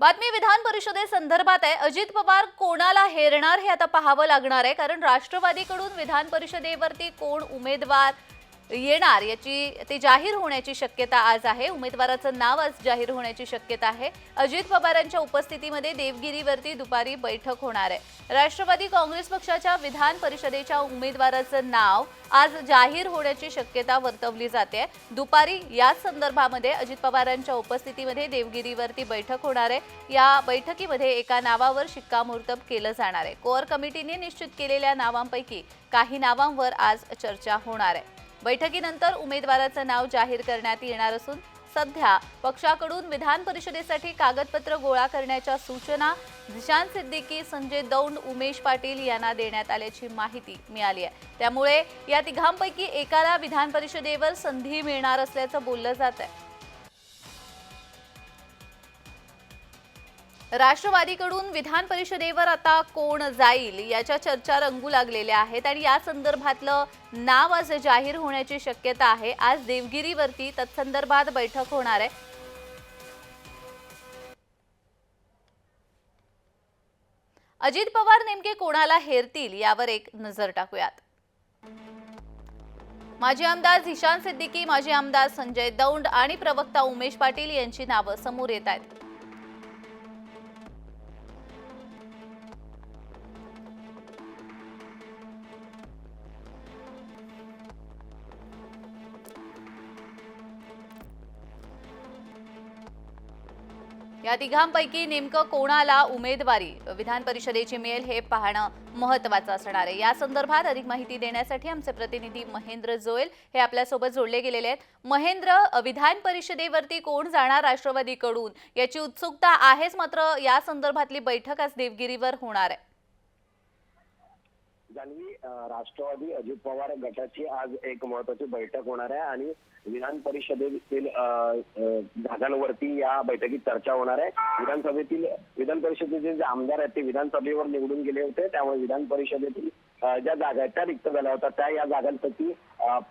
बातमी विधान परिषदेसंदर्भात आहे. अजित पवार कोणाला हेरणार हे आता पाहावं लागणार आहे. कारण राष्ट्रवादीकडून विधान परिषदेवरती कोण उमेदवार येणार याची ते जाहीर होण्याची शक्यता आज आहे. उमेदवाराचं नाव आज जाहीर होण्याची शक्यता आहे. अजित पवारांच्या उपस्थितीमध्ये देवगिरीवरती दुपारी बैठक होणार आहे. राष्ट्रवादी काँग्रेस पक्षाच्या विधान परिषदेच्या उमेदवाराचं नाव आज जाहीर होण्याची शक्यता वर्तवली जाते. दुपारी याच संदर्भामध्ये अजित पवारांच्या उपस्थितीमध्ये देवगिरीवरती बैठक होणार आहे. या बैठकीमध्ये एका नावावर शिक्कामोर्तब केलं जाणार आहे. कोअर कमिटीने निश्चित केलेल्या नावांपैकी काही नावांवर आज चर्चा होणार आहे. बैठकीनंतर उमेदवाराचं नाव जाहीर करण्यात येणार असून सध्या पक्षाकडून विधान परिषदेसाठी कागदपत्र गोळा करण्याच्या सूचना झिशान सिद्दीकी संजय दौंड उमेश पाटील यांना देण्यात आल्याची माहिती मिळाली आहे. त्यामुळे या तिघांपैकी एकाला विधान परिषदेवर संधी मिळणार असल्याचं बोललं जात आहे. राष्ट्रवादीकडून विधान परिषदेवर आता कोण जाईल याच्या चर्चा रंगू लागलेल्या आहेत आणि या संदर्भातलं नाव आज जाहीर होण्याची शक्यता आहे. आज देवगिरीवरती तत्संदर्भात बैठक होणार आहे. अजित पवार नेमके कोणाला हेरतील यावर एक नजर टाकूयात. माजी आमदार झिशान सिद्दीकी माजी आमदार संजय दौंड आणि प्रवक्ता उमेश पाटील यांची नावं समोर येत आहेत. या तिघांपैकी नेमकं कोणाला उमेदवारी विधान परिषदेची मिळेल हे पाहणं महत्वाचं असणार आहे. या संदर्भात अधिक माहिती देण्यासाठी आमचे प्रतिनिधी महेंद्र जोयल हे आपल्यासोबत जोडले गेलेले आहेत. महेंद्र विधान परिषदेवरती कोण जाणार राष्ट्रवादीकडून? याची उत्सुकता आहेच मात्र या संदर्भातली बैठक आज देवगिरीवर होणार आहे. जान्हवी राष्ट्रवादी अजित पवार गटाची आज एक महत्वाची बैठक होणार आहे आणि विधान परिषदेतील जागांवरती या बैठकीत चर्चा होणार आहे. विधानसभेतील विधान परिषदेचे जे आमदार आहेत ते विधानसभेवर निवडून गेले होते. त्यामुळे विधान परिषदेतील ज्या जागांच्या त्या रिक्त झाल्या होत्या त्या या जागांपैकी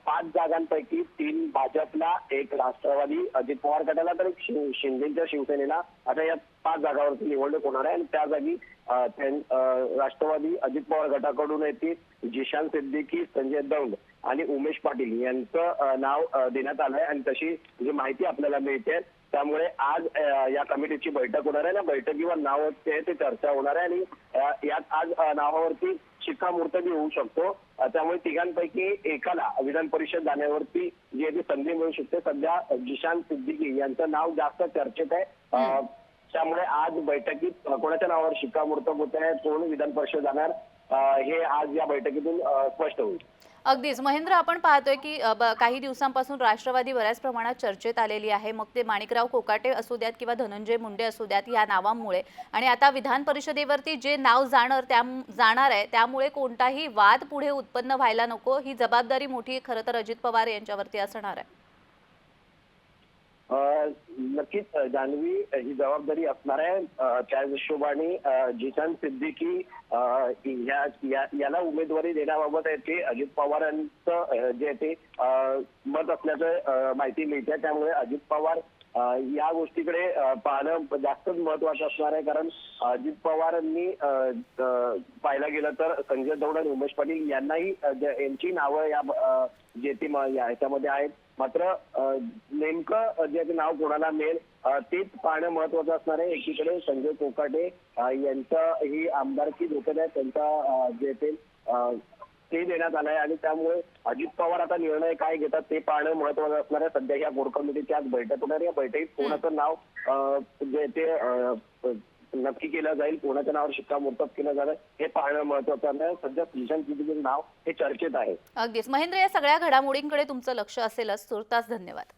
पाच जागांपैकी तीन भाजपला एक राष्ट्रवादी अजित पवार गटाला तर एक शिंदेच्या शिवसेनेला. आता या पाच जागावरती निवडणूक होणार आहे आणि त्या जागी त्यां- राष्ट्रवादी अजित पवार गटाकडून येतील जिशान सिद्दीकी संजय दौंड आणि उमेश पाटील यांचं नाव देण्यात आलंय. आणि तशी जी माहिती आपल्याला मिळते त्यामुळे आज या कमिटीची बैठक होणार आहे ना? बैठकीवर नाव ते चर्चा होणार आहे आणि यात आज नावावरती शिक्कामोर्तबी होऊ शकतो. त्यामुळे तिघांपैकी एकाला विधान परिषद जाण्यावरती जी आहे ती संधी मिळू शकते. सध्या जिशान सिद्दीकी यांचं नाव जास्त चर्चेत आहे. त्यामुळे आज बैठकीत कोणाच्या नावावर शिक्कामोर्तब होत आहे कोण विधान परिषद जाणार हे आज या बैठकीतून स्पष्ट होईल. अगदीच. महेंद्र आपण पाहतोय की ब- काही दिवसांपासून राष्ट्रवादी बऱ्याच प्रमाणात चर्चेत आलेली आहे. मग ते माणिकराव कोकाटे असू द्यात किंवा धनंजय मुंडे असू द्यात या नावामुळे. आणि आता विधान परिषदेवरती जे नाव जाणार त्या जाणार आहे त्यामुळे कोणताही वाद पुढे उत्पन्न व्हायला नको. ही जबाबदारी मोठी खरं तर अजित पवार यांच्यावरती असणार आहे. नक्कीच जान्हवी ही जबाबदारी असणार आहे. त्या हिशोबाने अं, जिशान सिद्दीकी या याला उमेदवारी देण्याबाबत आहे ते अजित पवारांचं जे ते अं, मत असल्याचं माहिती मिळते. त्यामुळे अजित पवार या गोष्टीकडे पाहणं जास्तच महत्वाचं असणार आहे. कारण अजित पवारांनी पाहायला गेलं तर संजय दौड आणि उमेश पाटील यांनाही यांची नावं या जे ती याच्यामध्ये ह्याच्यामध्ये आहेत. मात्र नेमकं जे ते नाव कोणाला मिळेल तेच पाहणं महत्वाचं असणार आहे. एकीकडे संजय कोकाटे यांचं ही आमदारकी धोक्यात आहे. त्यांचा जे ते ते देण्यात आलंय आणि त्यामुळे अजित पवार आता निर्णय काय घेतात ते पाहणं महत्वाचं असणार आहे. सध्या या कोर कमिटीची आज बैठक होणार या बैठकीत कोणाचं नाव जे ते नक्की केलं जाईल कोणाच्या नावावर शिक्कामोर्तब केलं जाणार हे पाहणं महत्वाचं आहे. सध्या किशन सिद्दीकीचं नाव हे चर्चेत आहे. अगदीच. महेंद्र या सगळ्या घडामोडींकडे तुमचं लक्ष असेलच. तुर्तास धन्यवाद.